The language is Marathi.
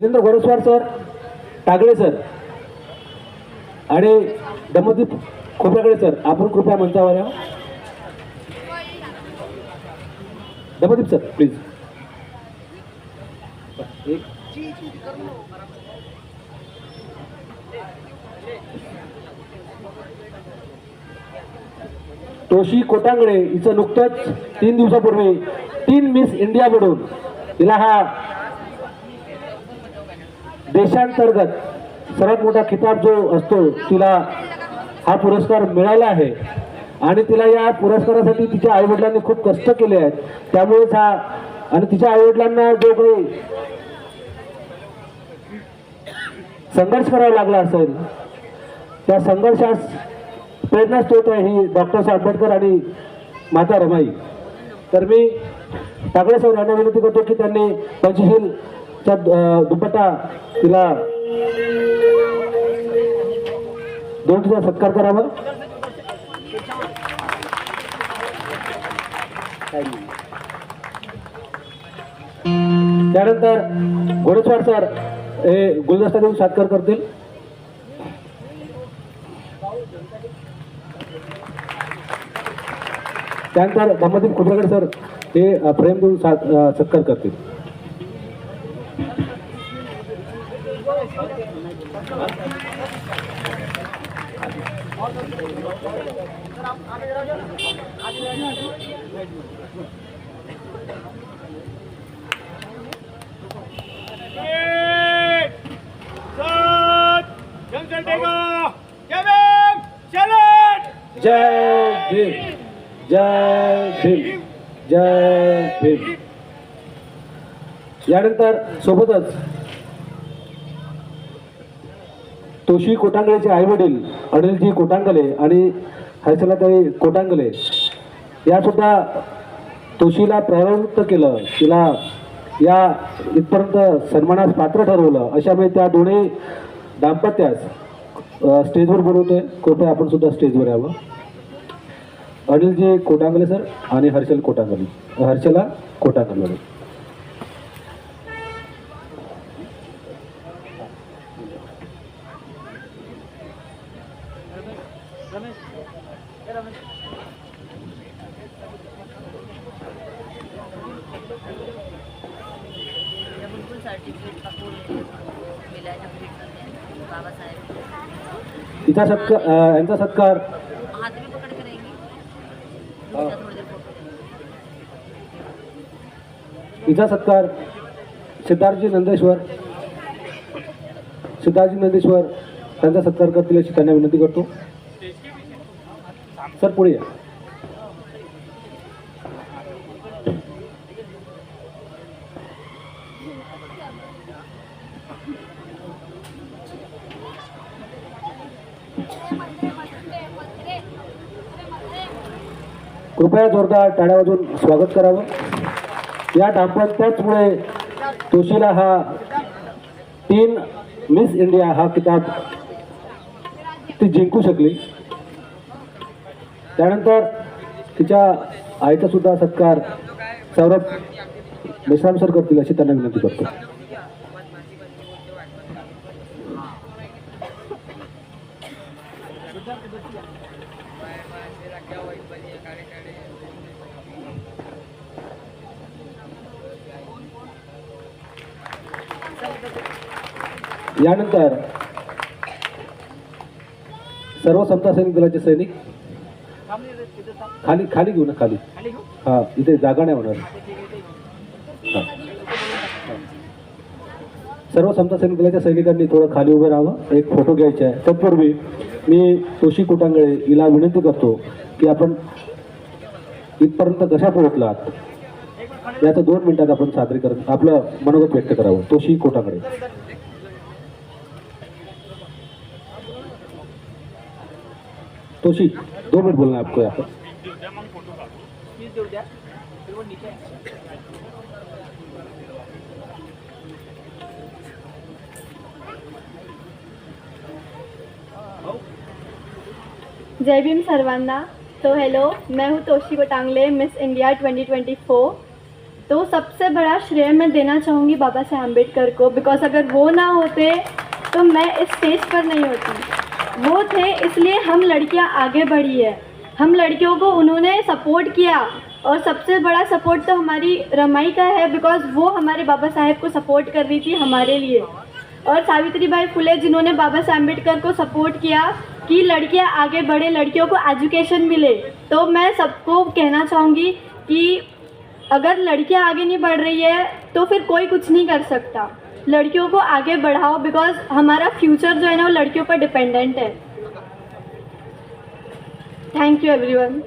जितेंद्र गोरसवार सर टागळे सर आणि दमदीप खोपऱ्याकडे सर आपण कृपया मंचावर या. दमदीप सर प्लीज एक तोशी कोटांगडे हिचं नुकतंच तीन दिवसापूर्वी तीन मिस इंडिया तिला हा देशांतर्गत सर्वात मोठा खिताब जो असतो तिला हा पुरस्कार मिळाला आहे. आणि तिला या पुरस्कारासाठी तिच्या आईवडिलांनी खूप कष्ट केले आहेत. त्यामुळेच हा आणि तिच्या आईवडिलांना जो काही संघर्ष करावा लागला असेल त्या संघर्षास प्रेरणास्त्रोत आहे ही डॉक्टर साहेब आंबेडकर आणि माता रमाई. तर मी टाकळे साहेब यांना विनंती करतो की त्यांनी पंचशील त्या दुपट्टा तिला दोन तिचा सत्कार करावा त्यानंतर घोडेस्वार सर हे गुलदस्ता देऊन सत्कार करतील. त्यानंतर धम्मदीप खोबरेकर सर हे प्रेम देऊन सात- सत्कार करतील. जय भीम जय भीम जय भीम यानंतर सोबतच तोशी कोटांगलेचे आई वडील अनिलजी कोटांगले आणि हैसलाताई कोटांगले या सुद्धा तोशीला प्रवृत्त केलं. तिला या इथपर्यंत सन्मानास पात्र ठरवलं. अशामुळे त्या दोन्ही दाम्पत्यास स्टेजवर बोलवतोय. कृपया आपण सुद्धा स्टेजवर यावं. अनिलजी कोटांगले सर आणि हर्षल कोटांगले हर्षला कोटांगले. बिलकुल सर्टिफिकेट का पूर्ण मिला है बाबासाहेब. तिचा सत्कार यांचा सत्कार. हाथ पकड़ के रहेंगी तिचा सत्कार. सिद्धार्थजी नंदेश्वर. सिद्धार्थजी नंदेश्वर त्यांचा सत्कार करतील अशी त्यांना विनंती करतो. सर पुढे या. कृपया जोरदार टाळ्या स्वागत करावं. या दाम्पत्याचमुळे तोशीला हा तीन मिस इंडिया हा किताब ती जिंकू शकली. त्यानंतर तिच्या आईचा सुद्धा सत्कार सौरभ मेश्राम सर करतील अशी त्यांना विनंती करतो. यानंतर सर्व समता सैनिक दलाचे सैनिक खाली खाली घेऊ ना खाली. हा इथे जागा नाही होणार. हा. सर्व समता सैनिक दलाच्या सैनिकांनी थोडं खाली उभं राहावं. एक फोटो घ्यायचा आहे. तत्पूर्वी मी तोशी कोटांगळे हिला विनंती करतो की आपण इथपर्यंत कशा पोहोचलात? याचं दोन मिनिटात आपण सादरीकरण आपलं मनोगत व्यक्त करावं. तोशी कोटांगळे. तोशी दो मिनट बोलना है आपको यहाँ पर जय भीम सर्वांना तो हेलो मैं हूँ तोशी कोटांगले मिस इंडिया 2024 तो सबसे बड़ा श्रेय मैं देना चाहूँगी बाबा साहेब अंबेडकर को बिकॉज़ अगर वो ना होते तो मैं इस स्टेज पर नहीं होती। वो थे, इसलिए हम लड़कियाँ आगे बढ़ी है। हम लड़कियों को उन्होंने सपोर्ट किया। और सबसे बड़ा सपोर्ट तो हमारी रमाई का है बिकॉज़ वो हमारे बाबा साहेब को सपोर्ट कर रही थी हमारे लिए। और सावित्री बाई फुले, जिन्होंने बाबा साहेब अंबेडकर को सपोर्ट किया कि लड़कियाँ आगे बढ़े, लड़कियों को एजुकेशन मिले। तो मैं सबको कहना चाहूँगी कि अगर लड़कियाँ आगे नहीं बढ़ रही है तो फिर कोई कुछ नहीं कर सकता। लड़कियों को आगे बढ़ाओ बिकॉज हमारा फ्यूचर जो है ना वो लड़कियों पर डिपेंडेंट है। Thank you everyone